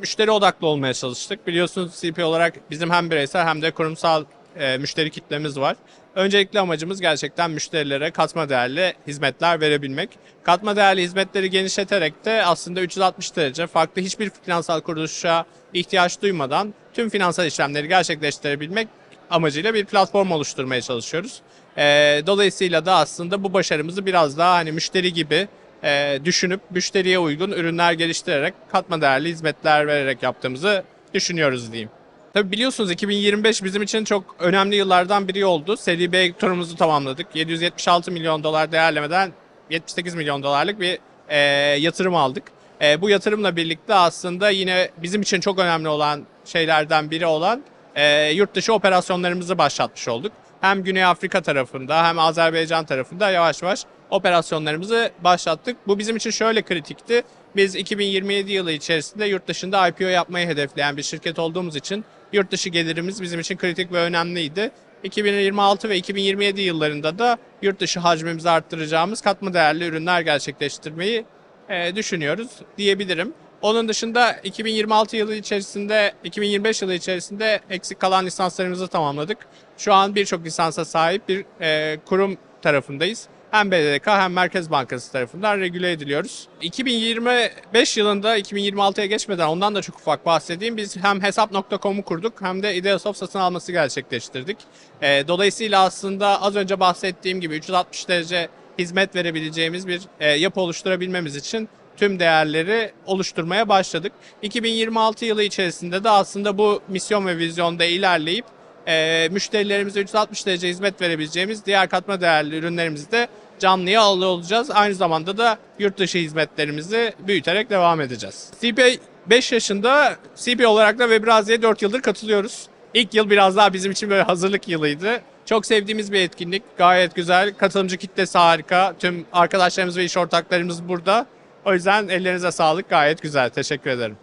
müşteri odaklı olmaya çalıştık. Biliyorsunuz CP olarak bizim hem bireysel hem de kurumsal e, müşteri kitlemiz var. Öncelikli amacımız gerçekten müşterilere katma değerli hizmetler verebilmek. Katma değerli hizmetleri genişleterek de aslında 360 derece farklı hiçbir finansal kuruluşa ihtiyaç duymadan tüm finansal işlemleri gerçekleştirebilmek amacıyla bir platform oluşturmaya çalışıyoruz. E, dolayısıyla da aslında bu başarımızı biraz daha hani müşteri gibi e, düşünüp müşteriye uygun ürünler geliştirerek katma değerli hizmetler vererek yaptığımızı düşünüyoruz diyeyim. Tabii biliyorsunuz 2025 bizim için çok önemli yıllardan biri oldu. Seri B turumuzu tamamladık. 776 milyon dolar değerlemeden 78 milyon dolarlık bir e, yatırım aldık. E, bu yatırımla birlikte aslında yine bizim için çok önemli olan şeylerden biri olan e, yurt dışı operasyonlarımızı başlatmış olduk. Hem Güney Afrika tarafında hem Azerbaycan tarafında yavaş yavaş operasyonlarımızı başlattık. Bu bizim için şöyle kritikti. Biz 2027 yılı içerisinde yurt dışında IPO yapmayı hedefleyen bir şirket olduğumuz için yurt dışı gelirimiz bizim için kritik ve önemliydi. 2026 ve 2027 yıllarında da yurt dışı hacmimizi arttıracağımız katma değerli ürünler gerçekleştirmeyi e, düşünüyoruz diyebilirim. Onun dışında 2026 yılı içerisinde, 2025 yılı içerisinde eksik kalan lisanslarımızı tamamladık. Şu an birçok lisansa sahip bir e, kurum tarafındayız. Hem BDDK hem Merkez Bankası tarafından regüle ediliyoruz. 2025 yılında 2026'ya geçmeden ondan da çok ufak bahsedeyim. Biz hem hesap.com'u kurduk hem de Ideasoft satın alması gerçekleştirdik. E, dolayısıyla aslında az önce bahsettiğim gibi 360 derece hizmet verebileceğimiz bir e, yapı oluşturabilmemiz için tüm değerleri oluşturmaya başladık. 2026 yılı içerisinde de aslında bu misyon ve vizyonda ilerleyip e, müşterilerimize 360 derece hizmet verebileceğimiz diğer katma değerli ürünlerimizi de canlıya alıyor olacağız. Aynı zamanda da yurt dışı hizmetlerimizi büyüterek devam edeceğiz. CP 5 yaşında CP olarak da Webrazi'ye 4 yıldır katılıyoruz. İlk yıl biraz daha bizim için böyle hazırlık yılıydı. Çok sevdiğimiz bir etkinlik. Gayet güzel. Katılımcı kitlesi harika. Tüm arkadaşlarımız ve iş ortaklarımız burada. O yüzden ellerinize sağlık. Gayet güzel. Teşekkür ederim.